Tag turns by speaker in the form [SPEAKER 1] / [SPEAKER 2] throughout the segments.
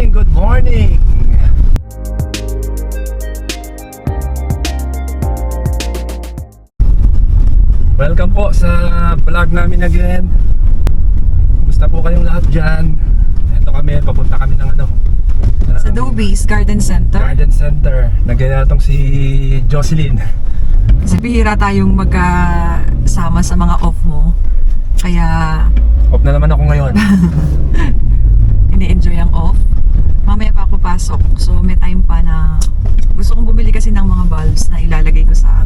[SPEAKER 1] morning, good morning. Welcome po sa vlog namin again. Kumusta po kayong lahat dyan? Ito kami, papunta kami ng ano?
[SPEAKER 2] Sa
[SPEAKER 1] ng
[SPEAKER 2] Dobies Garden Center.
[SPEAKER 1] Garden Center. Nagyayatong si Jocelyn.
[SPEAKER 2] Kasi bihira tayong magkasama sa mga off mo. Kaya
[SPEAKER 1] Off na naman ako ngayon.
[SPEAKER 2] ini-enjoy ang off. Mamaya pa ako pasok. So may time pa na gusto kong bumili kasi ng mga bulbs na ilalagay ko sa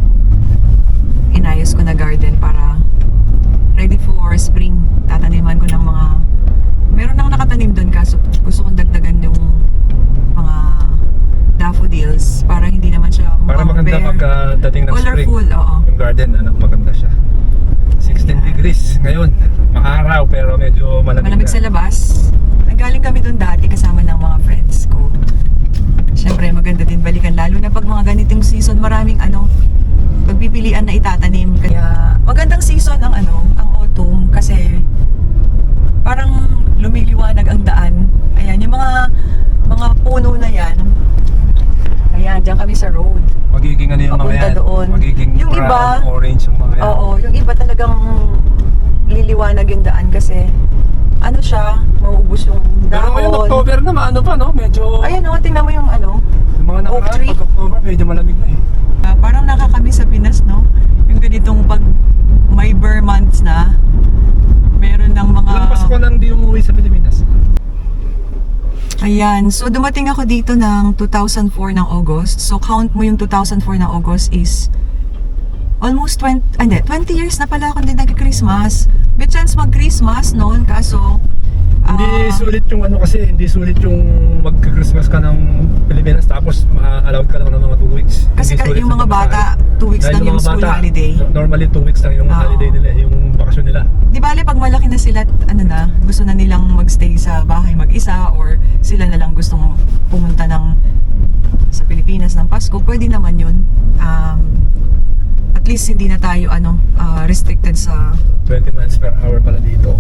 [SPEAKER 2] inayos ko na garden para ready for spring. Tataniman ko ng mga meron nang nakatanim doon kaso gusto kong dagdagan yung mga daffodils para hindi naman siya
[SPEAKER 1] Para maganda
[SPEAKER 2] bare.
[SPEAKER 1] pagkadating ng spring.
[SPEAKER 2] Colorful, oo.
[SPEAKER 1] Yung garden, ano, maganda siya. 16 degrees ngayon. Maaraw pero medyo malamig,
[SPEAKER 2] Malamig
[SPEAKER 1] na.
[SPEAKER 2] sa labas. Nanggaling kami doon dati kasama ng mga friends ko. Siyempre, maganda din balikan. Lalo na pag mga ganitong season, maraming ano, pagpipilian na itatanim. Kaya, magandang season ang ano, ang autumn. Kasi, parang lumiliwanag ang daan. Ayan, yung mga, mga puno na yan. Ayan, dyan kami sa road.
[SPEAKER 1] Magiging ano yung mga yan?
[SPEAKER 2] doon.
[SPEAKER 1] Magiging
[SPEAKER 2] Yung
[SPEAKER 1] brown,
[SPEAKER 2] iba,
[SPEAKER 1] orange yung mga yan.
[SPEAKER 2] Oo, yung iba talagang liliwanag yung daan kasi ano siya, mauubos yung
[SPEAKER 1] Pero ngayon
[SPEAKER 2] dahon.
[SPEAKER 1] October na, ano pa no? Medyo,
[SPEAKER 2] Ayun o, tingnan mo yung ano,
[SPEAKER 1] yung mga
[SPEAKER 2] oak
[SPEAKER 1] nakaraan,
[SPEAKER 2] tree.
[SPEAKER 1] pag October, medyo malamig na eh.
[SPEAKER 2] ah, parang nakakami sa Pinas, no? Yung ganitong pag may bare months na, meron ng mga...
[SPEAKER 1] Ilang Pasko nang di umuwi sa Pilipinas?
[SPEAKER 2] Ayan, so dumating ako dito ng 2004 ng August. So count mo yung 2004 ng August is almost 20, ah, hindi, 20 years na pala ako hindi nag-Christmas. May chance mag-Christmas noon, kaso...
[SPEAKER 1] Hindi
[SPEAKER 2] ah,
[SPEAKER 1] sulit yung ano kasi, hindi sulit yung magka-Christmas ka ng Pilipinas tapos ma-allowed ka lang ng mga 2 weeks.
[SPEAKER 2] Kasi ka- yung mga bata,
[SPEAKER 1] pamasahe.
[SPEAKER 2] 2 weeks lang yung school
[SPEAKER 1] bata,
[SPEAKER 2] holiday.
[SPEAKER 1] no- Normally 2 weeks lang yung
[SPEAKER 2] Oo.
[SPEAKER 1] holiday nila, yung bakasyon nila.
[SPEAKER 2] Di bale pag malaki na sila, ano na, gusto na nilang magstay sa bahay mag-isa or sila na lang gustong pumunta ng sa Pilipinas ng Pasko, pwede naman yun. Um, at least hindi na tayo ano ah, restricted sa
[SPEAKER 1] 20 miles per hour pala dito.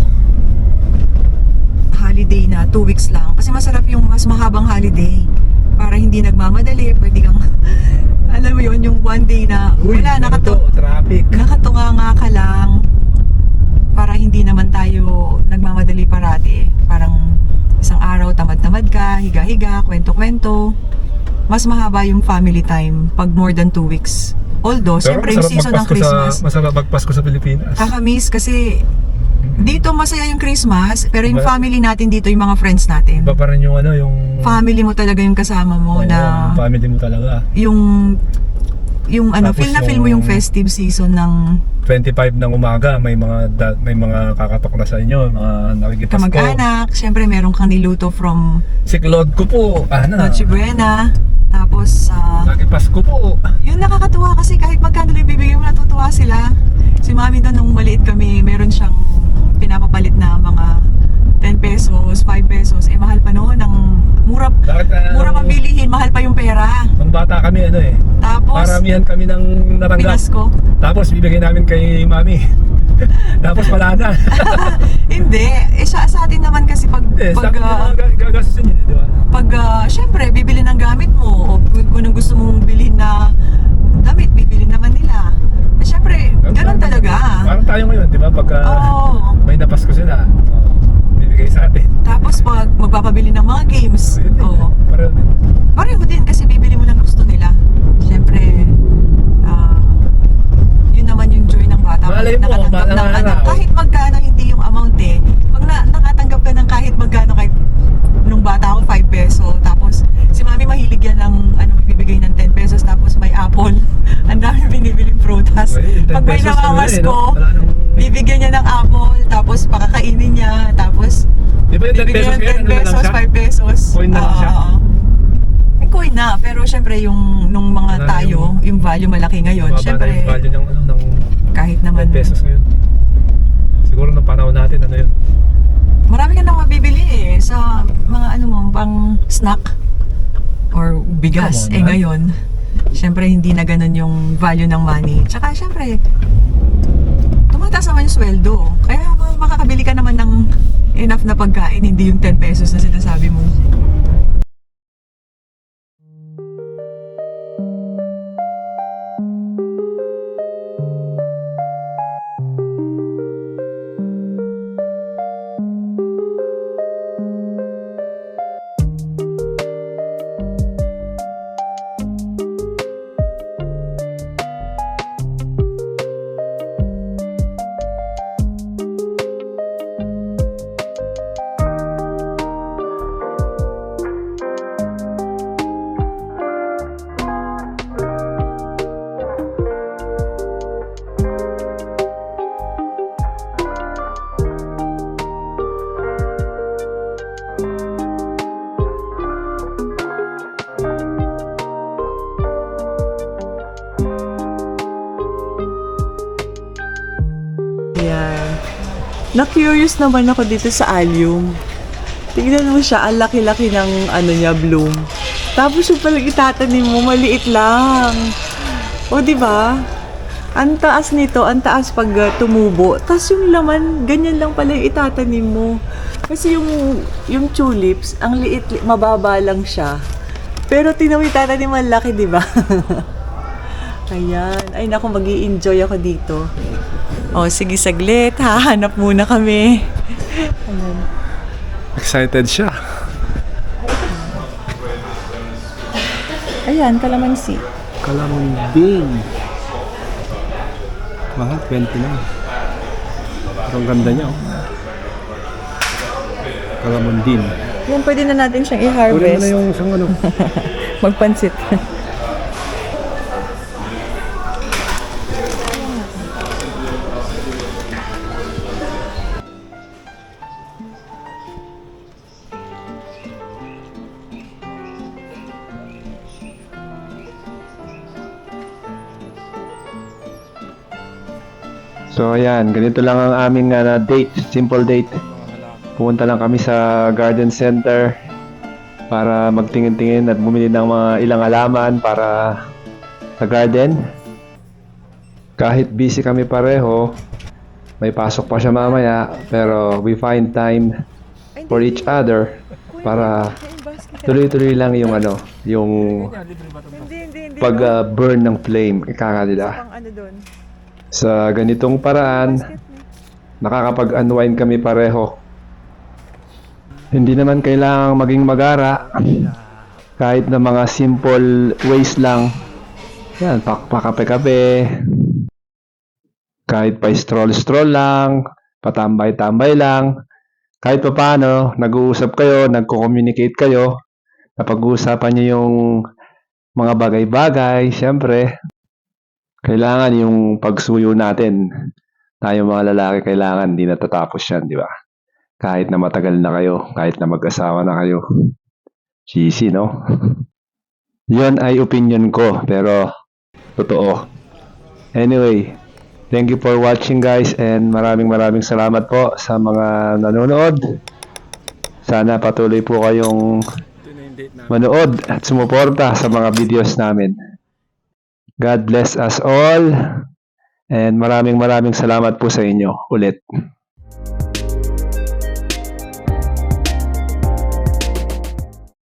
[SPEAKER 2] holiday na 2 weeks lang. Kasi masarap yung mas mahabang holiday. Para hindi nagmamadali, pwede kang, alam mo yun, yung one day na, wala,
[SPEAKER 1] ano
[SPEAKER 2] nakato,
[SPEAKER 1] to? Traffic.
[SPEAKER 2] nakatunga nga ka lang para hindi naman tayo nagmamadali parati. Parang isang araw tamad-tamad ka, higa-higa, kwento-kwento. Mas mahaba yung family time pag more than 2 weeks. Although,
[SPEAKER 1] Pero
[SPEAKER 2] syempre yung season ng Christmas,
[SPEAKER 1] Sa, masarap magpasko sa Pilipinas.
[SPEAKER 2] kakamiss kasi dito masaya yung Christmas, pero yung family natin dito, yung mga friends natin.
[SPEAKER 1] Iba pa rin yung ano, yung...
[SPEAKER 2] Family mo talaga yung kasama mo
[SPEAKER 1] Oo,
[SPEAKER 2] na
[SPEAKER 1] yung family mo talaga.
[SPEAKER 2] yung yung ano,
[SPEAKER 1] Tapos
[SPEAKER 2] feel na feel mo yung festive season ng
[SPEAKER 1] 25 ng umaga, may mga da- may mga kakatok na sa inyo, mga nakikipasko.
[SPEAKER 2] kamag-anak. Siyempre, meron kang niluto from
[SPEAKER 1] Si Claude ko po, ano,
[SPEAKER 2] Noche Buena. Tapos, ah,
[SPEAKER 1] nakipasko po.
[SPEAKER 2] yun nakakatuwa kasi kahit magkano lang ibibigay mo, natutuwa sila. Si mami doon nung maliit kami, meron siyang pinapapalit na mga 10 pesos, 5 pesos. Eh, mahal pa noon. Ang mura,
[SPEAKER 1] Bakit,
[SPEAKER 2] mura pabilihin, mahal pa yung pera.
[SPEAKER 1] Nung bata kami, ano eh,
[SPEAKER 2] Tapos,
[SPEAKER 1] maramihan kami ng natanggap.
[SPEAKER 2] Pinasko.
[SPEAKER 1] Tapos bibigay namin kay mami. Tapos wala na.
[SPEAKER 2] Hindi. Eh, sa, sa atin naman kasi pag,
[SPEAKER 1] Eh, sa
[SPEAKER 2] pag,
[SPEAKER 1] akin
[SPEAKER 2] ah,
[SPEAKER 1] mga ga- gagastusin yun, eh, di ba?
[SPEAKER 2] pag ah, syempre, bibili ng gamit mo o kung, gusto mong bilhin na damit, bibili naman nila. Eh, syempre, ganun talaga.
[SPEAKER 1] Parang tayo ngayon, di ba? Pagka
[SPEAKER 2] Oo.
[SPEAKER 1] may napasko sila, oh, bibigay sa atin.
[SPEAKER 2] Tapos pag magpapabili ng mga games,
[SPEAKER 1] din,
[SPEAKER 2] oo.
[SPEAKER 1] Pareho din.
[SPEAKER 2] Pareho din kasi bibili mo lang gusto nila. Syempre, ah, yun naman yung joy ng bata. Pag
[SPEAKER 1] Malay mo,
[SPEAKER 2] nakatanggap ng ano, kahit magkano hindi yung amount eh. Pag na, nakatanggap ka ng kahit magkano, kahit nung bata ako 5 peso, tapos si mami mahilig yan ng ano, bibigay ng 10 pesos, tapos may apple. Ang dami binibiling prutas.
[SPEAKER 1] Well, 10
[SPEAKER 2] Pag may
[SPEAKER 1] pesos, ano
[SPEAKER 2] namamas
[SPEAKER 1] na eh, no?
[SPEAKER 2] ko, bibigyan niya ng apple, tapos pakakainin niya, tapos
[SPEAKER 1] Di ba yung 10
[SPEAKER 2] bibigyan
[SPEAKER 1] pesos
[SPEAKER 2] ng
[SPEAKER 1] ngayon,
[SPEAKER 2] 10
[SPEAKER 1] ano
[SPEAKER 2] pesos,
[SPEAKER 1] siya?
[SPEAKER 2] 5 pesos.
[SPEAKER 1] Coin na lang siya?
[SPEAKER 2] Eh, coin na, pero syempre yung nung mga tayo,
[SPEAKER 1] yung-
[SPEAKER 2] value malaki ngayon, syempre
[SPEAKER 1] yung value ng, ano, ng
[SPEAKER 2] kahit
[SPEAKER 1] 10
[SPEAKER 2] naman
[SPEAKER 1] pesos ngayon. Siguro nung panahon natin, ano yun?
[SPEAKER 2] marami ka nang mabibili eh sa mga ano mo, pang snack or bigas.
[SPEAKER 1] On,
[SPEAKER 2] eh
[SPEAKER 1] man.
[SPEAKER 2] ngayon, syempre hindi na ganun yung value ng money. Tsaka syempre, tumataas naman yung sweldo. Kaya ma- makakabili ka naman ng enough na pagkain, hindi yung 10 pesos na sinasabi mo. Na-curious naman ako dito sa allium. Tignan mo siya, ang laki-laki ng ano niya, bloom. Tapos yung palang itatanim mo, maliit lang. O, di ba? Ang taas nito, ang taas pag uh, tumubo. Tapos yung laman, ganyan lang pala yung itatanim mo. Kasi yung, yung tulips, ang liit, li- mababa lang siya. Pero yung itatanim, ang laki, di ba? Ayan. Ay, naku, mag enjoy ako dito. O, sige, saglit. Hahanap muna kami.
[SPEAKER 1] Excited siya.
[SPEAKER 2] Ayan, kalamansi.
[SPEAKER 1] Kalamunding. Mahal, 20 na. Pero ang ganda niya, oh. Kalamundin.
[SPEAKER 2] Yan, pwede na natin siyang
[SPEAKER 1] Kunin mo na
[SPEAKER 2] i-harvest.
[SPEAKER 1] yung isang ano.
[SPEAKER 2] Magpansit.
[SPEAKER 3] So ayan, ganito lang ang aming uh, date, simple date. Pumunta lang kami sa garden center para magtingin-tingin at bumili ng mga ilang alaman para sa garden. Kahit busy kami pareho, may pasok pa siya mamaya, pero we find time for each other para tuloy-tuloy lang yung ano, yung
[SPEAKER 2] Hindi, hindi, hindi.
[SPEAKER 3] pag uh, burn ng flame, ika nga nila.
[SPEAKER 2] Pang ano doon.
[SPEAKER 3] Sa ganitong paraan, nakakapag-unwind kami pareho. Hindi naman kailangang maging magara. Kahit na mga simple ways lang. Yan, pak pakape-kape. Kahit pa stroll-stroll lang, patambay-tambay lang. Kahit pa paano, nag-uusap kayo, nagko-communicate kayo. Napag-uusapan niyo yung mga bagay-bagay, syempre kailangan yung pagsuyo natin, tayo mga lalaki, kailangan di natatapos yan, di ba? Kahit na matagal na kayo, kahit na mag-asawa na kayo. Cheesy, no? Yon ay opinion ko, pero totoo. Anyway, thank you for watching guys and maraming maraming salamat po sa mga nanonood. Sana patuloy po kayong manood at sumuporta sa mga videos namin. God bless us all. And maraming maraming salamat po sa inyo ulit.